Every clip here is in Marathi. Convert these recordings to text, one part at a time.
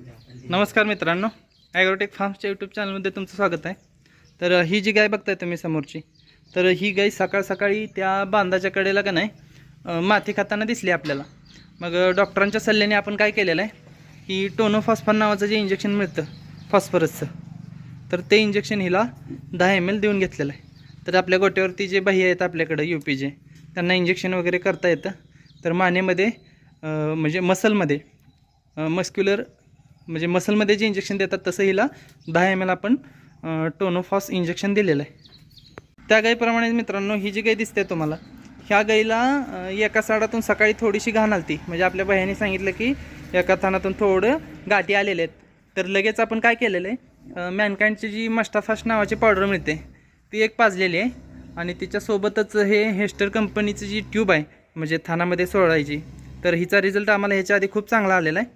नमस्कार मित्रांनो ॲग्रोटेक फार्म्सच्या यूट्यूब चॅनलमध्ये तुमचं स्वागत आहे. तर ही जी गाय बघताय तुम्ही समोरची तर ही गाय सकाळ सकाळी त्या बांधाच्या कडेला का नाही माती खाताना दिसली आपल्याला. मग डॉक्टरांच्या सल्ल्याने आपण काय केलेलं आहे की टोनोफॉस्फॉन नावाचं जे इंजेक्शन मिळतं फॉस्फरसचं तर ते इंजेक्शन हिला दहा एम एल देऊन घेतलेलं आहे. तर आपल्या गोट्यावरती जे बाह्य आहेत आपल्याकडं यू पी जे त्यांना इंजेक्शन वगैरे करता येतं. तर मानेमध्ये म्हणजे मसलमध्ये मस्क्युलर म्हणजे मसलमध्ये जे इंजेक्शन देतात तसं हिला दहा एम एल आपण टोनोफॉस इंजेक्शन दिलेलं आहे. त्या गाईप्रमाणे मित्रांनो ही जी गाई दिसते तुम्हाला ह्या गाईला एका साडातून सकाळी थोडीशी घाण आलती. म्हणजे आपल्या बहिणी सांगितलं की एका थानातून थोडं गाठी आलेले आहेत. तर लगेच आपण काय केलेलं आहे? मॅनकाइंडची जी मस्टाफास्ट नावाची पावडर मिळते ती एक पाजलेली आहे. आणि तिच्यासोबतच हे हेस्टर कंपनीची जी ट्यूब आहे म्हणजे थानामध्ये सोडायची तर हिचा रिझल्ट आम्हाला ह्याच्या आधी खूप चांगला आलेला आहे.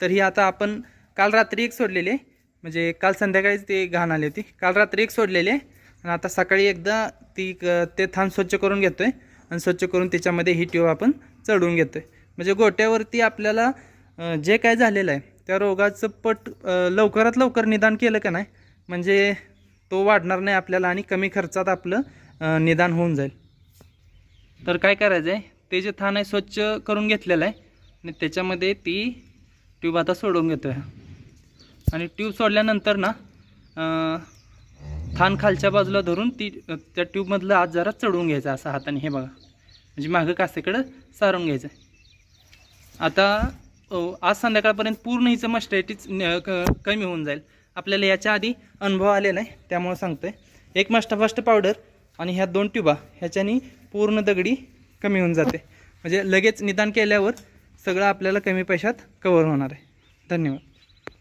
तर ही आता आपण काल रात्री एक सोडलेली. आहे म्हणजे काल संध्याकाळीच ते घाण आली होती. काल रात्री एक सोडलेली. आहे आणि आता सकाळी एकदा ती क- ते थान स्वच्छ करून घेतो आहे आणि स्वच्छ करून त्याच्यामध्ये ही ट्यूब आपण चढवून घेतो आहे म्हणजे गोट्यावरती आपल्याला जे काय झालेलं आहे त्या रोगाचं पट लवकरात लवकर निदान केलं का नाही म्हणजे तो वाढणार नाही आपल्याला आणि कमी खर्चात आपलं निदान होऊन जाईल. तर काय करायचं आहे ते जे थान आहे स्वच्छ करून घेतलेलं आहे आणि त्याच्यामध्ये ती ट्यूब आता सोडून घेतो आहे आणि ट्यूब सोडल्यानंतर ना थान खालच्या बाजूला धरून ती त्या ट्यूबमधलं आत जरा चढवून घ्यायचं असं हाताने. हे बघा. म्हणजे मागं कासेकडं सारून घ्यायचं. आता आज संध्याकाळपर्यंत पूर्ण हिचं मस्टॅटीच कमी होऊन जाईल. आपल्याला याच्या आधी अनुभव आलेला आहे त्यामुळं आहे एक मस्टाफास्ट पावडर आणि ह्या दोन ट्यूबा ह्याच्यानी पूर्ण दगडी कमी होऊन जाते. म्हणजे लगेच निदान केल्यावर सगळं आपल्याला कमी पैशात कवर होणार आहे. धन्यवाद.